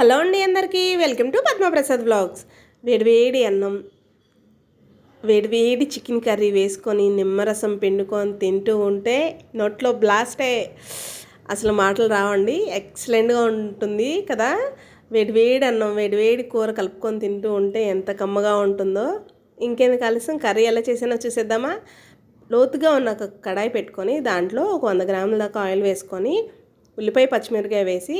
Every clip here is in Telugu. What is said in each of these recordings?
హలో అండి అందరికీ వెల్కమ్ టు పద్మప్రసాద్ బ్లాగ్స్ వేడివేడి అన్నం వేడివేడి చికెన్ కర్రీ వేసుకొని నిమ్మరసం పిండుకొని తింటూ ఉంటే నోట్లో బ్లాస్టే. అసలు మాటలు రావండి ఎక్సలెంట్గా ఉంటుంది కదా. వేడివేడి అన్నం వేడివేడి కూర కలుపుకొని తింటూ ఉంటే ఎంత కమ్మగా ఉంటుందో. ఇంకెందుకు ఆలస్యం? కర్రీ ఎలా చేసానో చూసేద్దామా? లోతుగా ఉన్న ఒక కడాయి పెట్టుకొని దాంట్లో ఒక వంద గ్రాముల దాకా ఆయిల్ వేసుకొని ఉల్లిపాయ పచ్చిమిరకాయ వేసి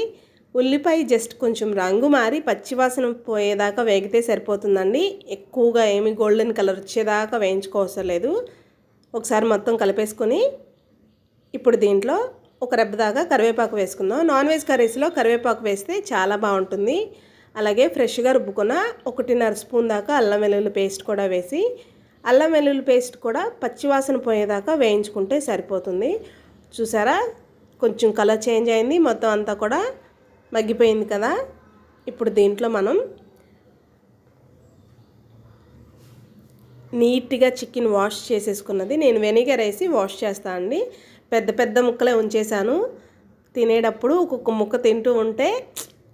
ఉల్లిపాయ జస్ట్ కొంచెం రంగు మారి పచ్చివాసన పోయేదాకా వేగితే సరిపోతుందండి. ఎక్కువగా ఏమి గోల్డెన్ కలర్ వచ్చేదాకా వేయించుకోవసరం లేదు. ఒకసారి మొత్తం కలిపేసుకొని ఇప్పుడు దీంట్లో ఒక రెబ్బ దాకా కరివేపాకు వేసుకుందాం. నాన్ వెజ్ కర్రీస్లో కరివేపాకు వేస్తే చాలా బాగుంటుంది. అలాగే ఫ్రెష్గా రుబ్బుకున్న ఒకటిన్నర స్పూన్ దాకా అల్లం వెల్లుల్లి పేస్ట్ కూడా వేసి అల్లం వెల్లుల్లి పేస్ట్ కూడా పచ్చివాసన పోయేదాకా వేయించుకుంటే సరిపోతుంది. చూసారా? కొంచెం కలర్ చేంజ్ అయింది. మొత్తం అంతా కూడా మగ్గిపోయింది కదా? ఇప్పుడు దీంట్లో మనం నీట్గా చికెన్ వాష్ చేసేసుకున్నది. నేను వెనిగర్ వేసి వాష్ చేస్తాను అండి. పెద్ద పెద్ద ముక్కలే ఉంచేసాను తినేటప్పుడు ఒక్కొక్క ముక్క తింటూ ఉంటే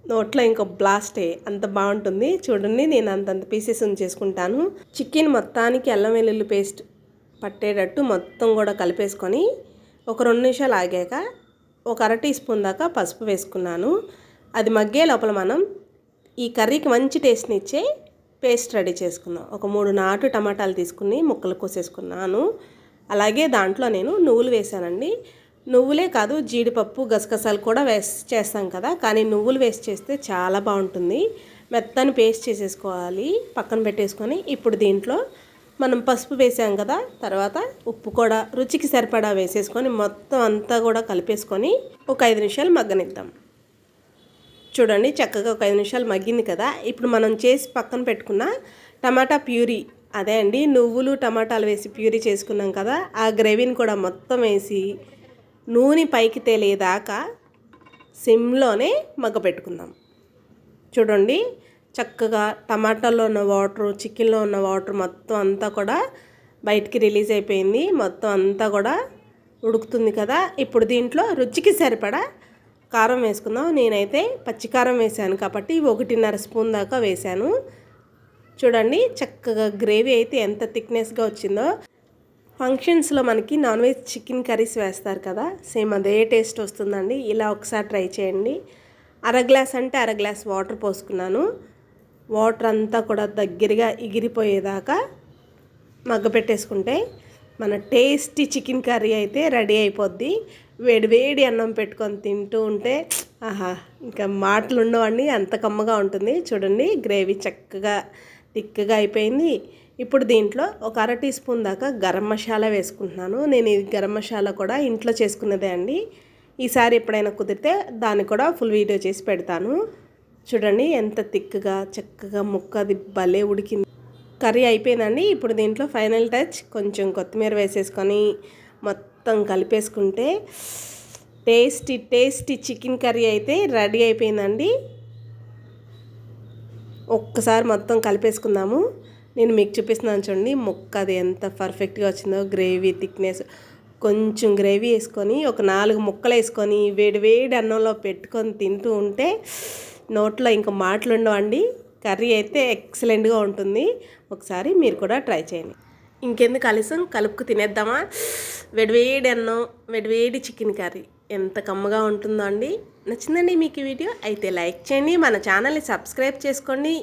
నోట్లో ఇంకో బ్లాస్టే. అంత బాగుంటుంది. చూడండి నేను అంతంత పీసెస్ ఉంచేసుకుంటాను. చికెన్ మొత్తానికి అల్లం వెల్లుల్లి పేస్ట్ పట్టేటట్టు మొత్తం కూడా కలిపేసుకొని ఒక రెండు నిమిషాలు ఆగాక ఒక అర టీ స్పూన్ దాకా పసుపు వేసుకున్నాను. అది మగ్గే లోపల మనం ఈ కర్రీకి మంచి టేస్ట్ని ఇచ్చే పేస్ట్ రెడీ చేసుకుందాం. ఒక మూడు నాటు టమాటాలు తీసుకుని ముక్కలు కోసేసుకున్నాను. అలాగే దాంట్లో నేను నువ్వులు వేసానండి నువ్వులే కాదు జీడిపప్పు గసగసాలు కూడా వేసి చేస్తాం కదా. కానీ నువ్వులు వేసి చేస్తే చాలా బాగుంటుంది. మెత్తని పేస్ట్ చేసేసుకోవాలి. పక్కన పెట్టేసుకొని ఇప్పుడు దీంట్లో మనం పసుపు వేసాం కదా. తర్వాత ఉప్పు కూడా రుచికి సరిపడా వేసేసుకొని మొత్తం అంతా కూడా కలిపేసుకొని ఒక ఐదు నిమిషాలు మగ్గనిద్దాం. చూడండి చక్కగా ఒక ఐదు నిమిషాలు మగ్గింది కదా. ఇప్పుడు మనం చేసి పక్కన పెట్టుకున్న టమాటా ప్యూరీ. అదే అండి నువ్వులు టమాటాలు వేసి ప్యూరీ చేసుకున్నాం కదా. ఆ గ్రేవీని కూడా మొత్తం వేసి నూనె పైకి తేలేదాకా సిమ్లోనే మగ్గ పెట్టుకుందాం చూడండి చక్కగా టమాటాలో ఉన్న వాటర్ చికెన్లో ఉన్న వాటర్ మొత్తం అంతా కూడా బయటికి రిలీజ్ అయిపోయింది. మొత్తం అంతా కూడా ఉడుకుతుంది కదా. ఇప్పుడు దీంట్లో రుచికి సరిపడా కారం వేసుకుందాం. నేనైతే పచ్చికారం వేసాను కాబట్టి ఒకటిన్నర స్పూన్ దాకా వేశాను. చూడండి చక్కగా గ్రేవీ అయితే ఎంత థిక్నెస్గా వచ్చిందో. ఫంక్షన్స్లో మనకి నాన్ వెజ్ చికెన్ కర్రీస్ వేస్తారు కదా సేమ్ అదే టేస్ట్ వస్తుందండి. ఇలా ఒకసారి ట్రై చేయండి. అర గ్లాస్ అంటే అర గ్లాస్ వాటర్ పోసుకున్నాను. వాటర్ అంతా కూడా దగ్గరగా ఎగిరిపోయేదాకా మగ్గ పెట్టేసుకుంటే మన టేస్టీ చికెన్ కర్రీ అయితే రెడీ అయిపోద్ది. వేడివేడి అన్నం పెట్టుకొని తింటూ ఉంటే ఆహా ఇంకా మాటలు ఉండవండి అంత కమ్మగా ఉంటుంది. చూడండి గ్రేవీ చక్కగా తిక్కగా అయిపోయింది. ఇప్పుడు దీంట్లో ఒక అర టీ స్పూన్ దాకా గరం మసాలా వేసుకుంటున్నాను. నేను ఈ గరం మసాలా కూడా ఇంట్లో చేసుకున్నదే అండి. ఈసారి ఎప్పుడైనా కుదిరితే దాన్ని కూడా ఫుల్ వీడియో చేసి పెడతాను. చూడండి ఎంత తిక్కగా చక్కగా ముక్క అది భలే ఉడికింది. కర్రీ అయిపోయిందండి. ఇప్పుడు దీంట్లో ఫైనల్ టచ్ కొంచెం కొత్తిమీర వేసేసుకొని మొత్తం కలిపేసుకుంటే టేస్టీ టేస్టీ చికెన్ కర్రీ అయితే రెడీ అయిపోయిందండి. ఒక్కసారి మొత్తం కలిపేసుకుందాము. నేను మీకు చూపిస్తున్నాను చూడండి ముక్క అది ఎంత పర్ఫెక్ట్గా వచ్చిందో గ్రేవీ థిక్నెస్ కొంచెం గ్రేవీ వేసుకొని ఒక నాలుగు ముక్కలు వేసుకొని వేడి వేడి అన్నంలో పెట్టుకొని తింటూ ఉంటే నోట్లో ఇంకా మాటలు ఉండవండి కర్రీ అయితే ఎక్సలెంట్గా ఉంటుంది. ఒకసారి మీరు కూడా ట్రై చేయండి. ఇంకెందుకు కలిసం కలుపుకు తినేద్దామా? వేడివేడి అన్నం వేడివేడి చికెన్ కర్రీ. ఎంత కమ్మగా ఉంటుందో అండి. నచ్చిందండి మీకు ఈ వీడియో? అయితే లైక్ చేయండి మన ఛానల్ని సబ్స్క్రైబ్ చేసుకోండి.